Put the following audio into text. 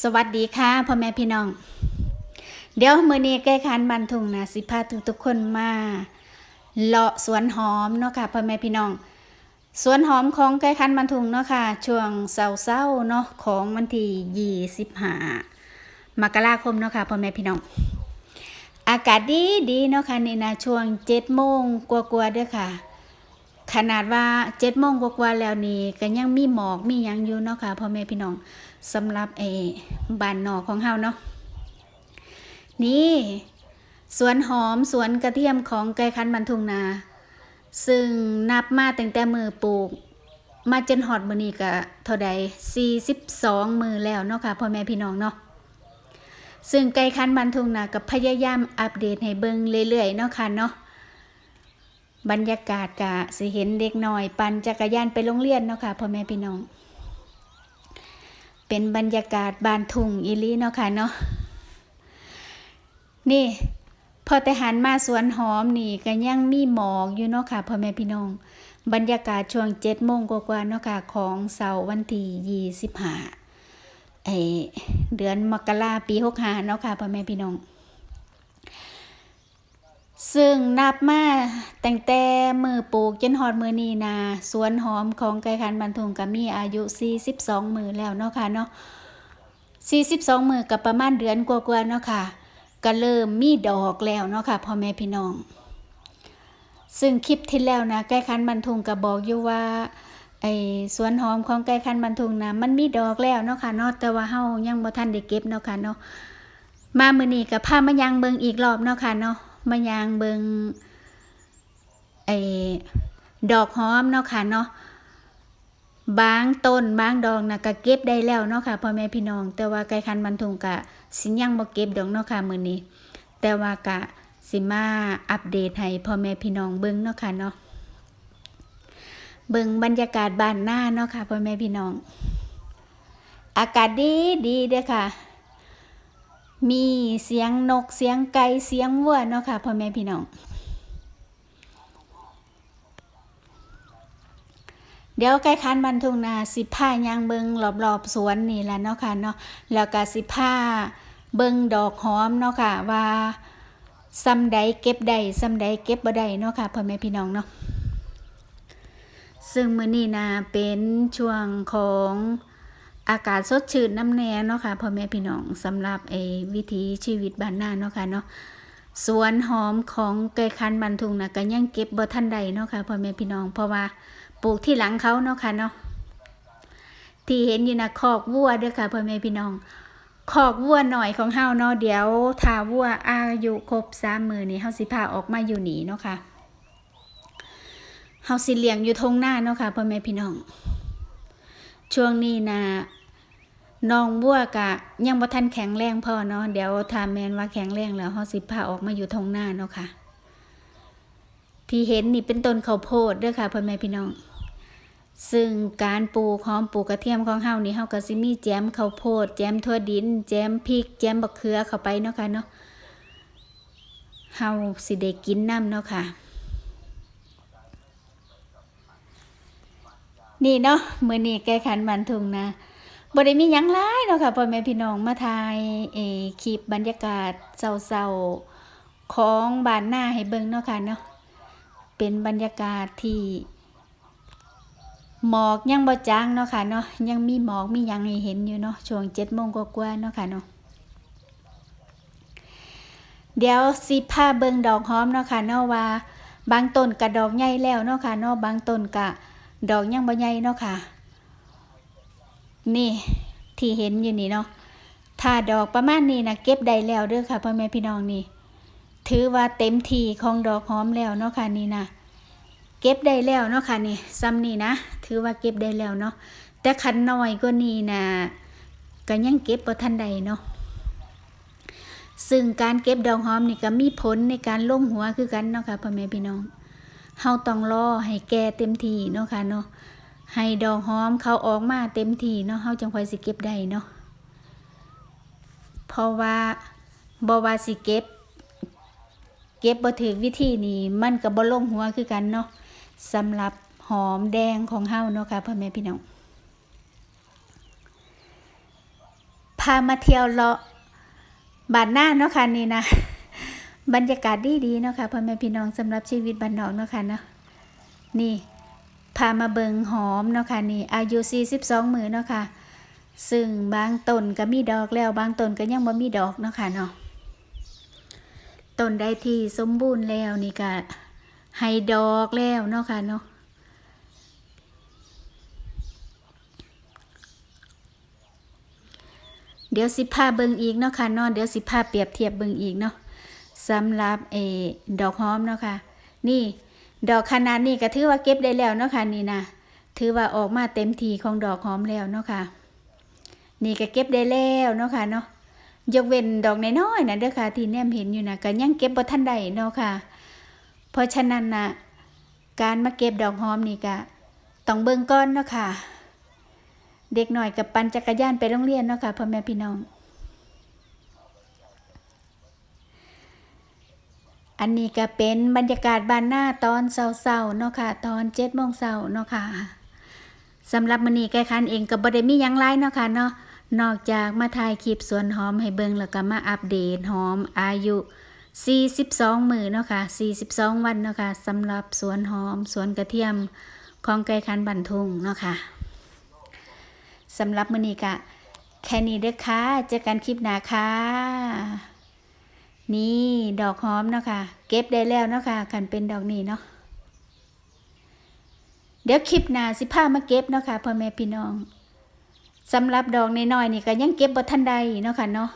สวัสดีค่ะพ่อแม่พี่น้อง เดี๋ยวมื้อนี้ใกล้คันบันทุงนะสิพาทุกทุกคนมาเลาะสวนหอมเนาะค่ะพ่อแม่พี่น้อง สวนหอมของใกล้คันบันทุงเนาะค่ะ ช่วงเศร้าๆเนาะของวันที่25มกราคมเนาะค่ะพ่อแม่พี่น้อง อากาศดีดีเนาะค่ะในนะช่วง7โมงกว่าๆด้อค่ะ ขนาดว่าเจ็ดโมงกว่าแล้วนี่ก็ยังมีหมอกมียังอยู่เนาะค่ะพ่อแม่พี่น้องสำหรับไอ้บ้านนอกของเฮาเนาะนี่สวนหอมสวนกระเทียมของไก่คันบันทุงนา ซึ่งนับมาตั้งแต่มือปลูก มาจนฮอดมือนี้ก็เท่าใด42 มือแล้วเนาะค่ะพ่อแม่พี่น้องเนาะซึ่งไก่คันบันทุงนาก็พยายามอัปเดตให้เบิ่งเรื่อยๆเนาะค่ะเนาะ บรรยากาศกะสิเห็นเด็กน้อย ปั่นจักรยานไปโรงเรียนเนาะค่ะพ่อแม่พี่น้อง เป็นบรรยากาศบานทุ่งอีลีเนาะค่ะเนาะนี่พอแต่หันมาสวนหอมนี่ก็ยังมีหมอกอยู่เนาะค่ะพ่อแม่พี่น้อง บรรยากาศช่วงเจ็ดโมงกว่าๆเนาะค่ะของเสาร์วันที่ยี่สิบห้าเดือนมกราปีหกห้าเนาะค่ะพ่อแม่พี่น้อง ซึ่งนับมาแตั้งแต่มือปลูกจนฮอดมือนีนาสวนหอมของไก่คันบันทุงก็มีอายุ 42 มือแล้วเนาะค่ะเนาะ42 มือกับประมาณเดือนกว่าๆเนาะค่ะ ก็เริ่มมีดอกแล้วเนาะค่ะพ่อแม่พี่น้อง ซึ่งคลิปที่แล้วนะไก่คันบันทุงก็บอกอยู่ว่าไอ้สวนหอมของไก่คันบันทุงนะมันมีดอกแล้วเนาะค่ะเนาะแต่ว่าเฮายังบ่ทันได้เก็บเนาะค่ะเนาะมามื้อนี้ก็พามายังเบิงอีกรอบเนาะค่ะเนาะ มายางเบิงไอ้ดอกหอมเนาะค่ะเนาะบางต้นบางดอกนะก็เก็บได้แล้วเนาะค่ะพ่อแม่พี่น้อง แต่ว่าไก่คันบันทุงกะสิยังบ่เก็บดอกเนาะค่ะมื้อนี้ แต่ว่ากะสิมาอัปเดตให้พ่อแม่พี่น้องเบิ่งเนาะค่ะเนาะเบิ่งบรรยากาศบ้านหน้าเนาะค่ะพ่อแม่พี่น้อง อากาศดีดีเด้อค่ะ มีเสียงนกเสียงไก่เสียงวัวเนาะค่ะพ่อแม่พี่น้อง เดี๋ยวไก่คันบันทุงนาสิผ้ายางเบิงรอบๆสวนนี่แหละเนาะค่ะเนาะแล้วก็สิผ้าเบิงดอกหอมเนาะค่ะว่าซ้ำใดเก็บได้ซ้ำใดเก็บบ่ได้เนาะค่ะพ่อแม่พี่น้องเนาะซึ่งมื้อนี้นะเป็นช่วงของ อากาศสดชื่นน้ำแน่เนาะค่ะพ่อแม่พี่น้องสำหรับไอ้วิถีชีวิตบ้านนาเนาะค่ะเนาะสวนหอมของไก่คันบันทุงนะก็ยังเก็บบ่ทันใดเนาะค่ะพ่อแม่พี่น้องเพราะว่าปลูกที่หลังเขาเนาะค่ะเนาะที่เห็นอยู่นะคอกวัวเด้อค่ะพ่อแม่พี่น้องคอกวัวหน่อยของเฮาเนาะเดี๋ยวถ้าวัวอายุครบสามมือนี่เฮาสิพาออกมาอยู่หนีเนาะค่ะเฮาสิเลี้ยงอยู่ทงหน้าเนาะค่ะพ่อแม่พี่น้อง ช่วงนี้นะน้องบัวกะยังบ่ทันแข็งแรงพอเนาะเดี๋ยวถ้าแมนว่าแข็งแรงแล้วเฮาสิพาออกมาอยู่ทงหน้าเนาะค่ะ ที่เห็นนี่เป็นต้นข้าวโพดเด้อค่ะพ่อแม่พี่น้อง ซึ่งการปลูกหอมปลูกกระเทียมของเฮานี่เฮาก็สิมีแจมข้าวโพด แจมทั่วดิน แจมพริก แจมบักเขือเข้าไปเนาะค่ะเนาะเฮาสิได้กินน้ำเนาะค่ะ นี่เนาะมือนี้แก้ขันบันทุงนะบ่ได้มียังหลายเนาะค่ะพ่อแม่พี่น้องมาถ่ายเอคลิปบรรยากาศเศร้าๆของบ้านหน้าให้เบิ่งเนาะค่ะเนาะเป็นบรรยากาศที่หมอกยังบ่จางเนาะค่ะเนาะยังมีหมอกมียังให้เห็นอยู่เนาะช่วง7โมงกว่าๆเนาะค่ะเนาะเดี๋ยวสิพาเบิ่งดอกหอมเนาะค่ะเนาะว่า บางต้นก็ดอกใหญ่แล้วเนาะค่ะเนาะบางต้นก็ ดอกยังบ่ใหญ่เนาะค่ะ นี่ที่เห็นอยู่นี่เนาะถ้าดอกประมาณนี้นะเก็บได้แล้วเด้อค่ะพ่อแม่พี่น้องนี่ ถือว่าเต็มที่ของดอกหอมแล้วเนาะค่ะนี่นะเก็บได้แล้วเนาะค่ะนี่ซ้ำนี่นะ ถือว่าเก็บได้แล้วเนาะแต่คันน้อยกว่านี้นะก็ยังเก็บบ่ทันใดเนาะซึ่งการเก็บดอกหอมนี่ก็มีผลในการลงหัวคือกันเนาะค่ะพ่อแม่พี่น้อง เฮาต้องรอให้แก่เต็มที่เนาะค่ะเนาะให้ดอกหอมเขาออกมาเต็มที่เนาะเฮาจังค่อยสิเก็บได้เนาะเพราะว่าบ่ว่าสิเก็บ เก็บบ่ถูกวิธีนี่มันก็บ่ลงหัวคือกันเนาะสำหรับหอมแดงของเฮาเนาะค่ะพ่อแม่พี่น้องพามาเที่ยวเลาะบานหน้าเนาะค่ะนี่นะ บรรยากาศดีดีเนาะค่ะพ่อแม่พี่น้องสำหรับชีวิตบ้านนอกเนาะค่ะเนาะนี่พามาเบิงหอมเนาะค่ะนี่อายุ 42 มือเนาะค่ะซึ่งบางต้นก็มีดอกแล้วบางต้นก็ยังบ่มีดอกเนาะค่ะเนาะต้นใดที่สมบูรณ์แล้วนี่ก็ให้ดอกแล้วเนาะค่ะเนาะเดี๋ยวสิพาเบิงอีกเนาะค่ะเนาะเดี๋ยวสิพาเปรียบเทียบเบิงอีกเนาะ สำหรับเอดอกหอมเนาะค่ะ นี่ดอกขนาดนี้ก็ถือว่าเก็บได้แล้วเนาะค่ะนี่นะถือว่าออกมาเต็มทีของดอกหอมแล้วเนาะค่ะ นี่ก็เก็บได้แล้วเนาะค่ะเนาะยกเว้นดอกน้อยๆนะเด้อค่ะที่แนมเห็นอยู่นะก็ยังเก็บบ่ทันได้เนาะค่ะ เพราะฉะนั้นนะการมาเก็บดอกหอมนี่ก็ต้องเบิ่งก่อนเนาะค่ะ เด็กหน่อยกับปั่นจักรยานไปโรงเรียนเนาะค่ะพ่อแม่พี่น้อง อันนี้ก็เป็นบรรยากาศบ้านหน้าตอนเศร้าๆเนาะค่ะ ตอนเจ็ดโมงเช้าเนาะค่ะสำหรับมื้อนี้ไก่คันเองก็บ่ได้มีหยังหลายเนาะค่ะเนาะนอกจากมาถ่ายคลิปสวนหอมให้เบิ่งแล้วก็มาอัปเดตหอมอายุ 42 มือเนาะค่ะ 42 วันเนาะค่ะสำหรับสวนหอมสวนกระเทียมของไก่คันบันทุงเนาะค่ะสำหรับมื้อนี้ก็แค่นี้เด้อค่ะเจอกันคลิปหน้าค่ะ นี่ดอกหอมเนาะค่ะ เก็บได้แล้วเนาะค่ะขันเป็นดอกนี้เนาะเดี๋ยวคลิปหน้าสิพามาเก็บเนาะค่ะพ่อแม่พี่น้องสำหรับดอกน้อยๆนี่ก็ยังเก็บบ่ทันใดเนาะค่ะเนาะ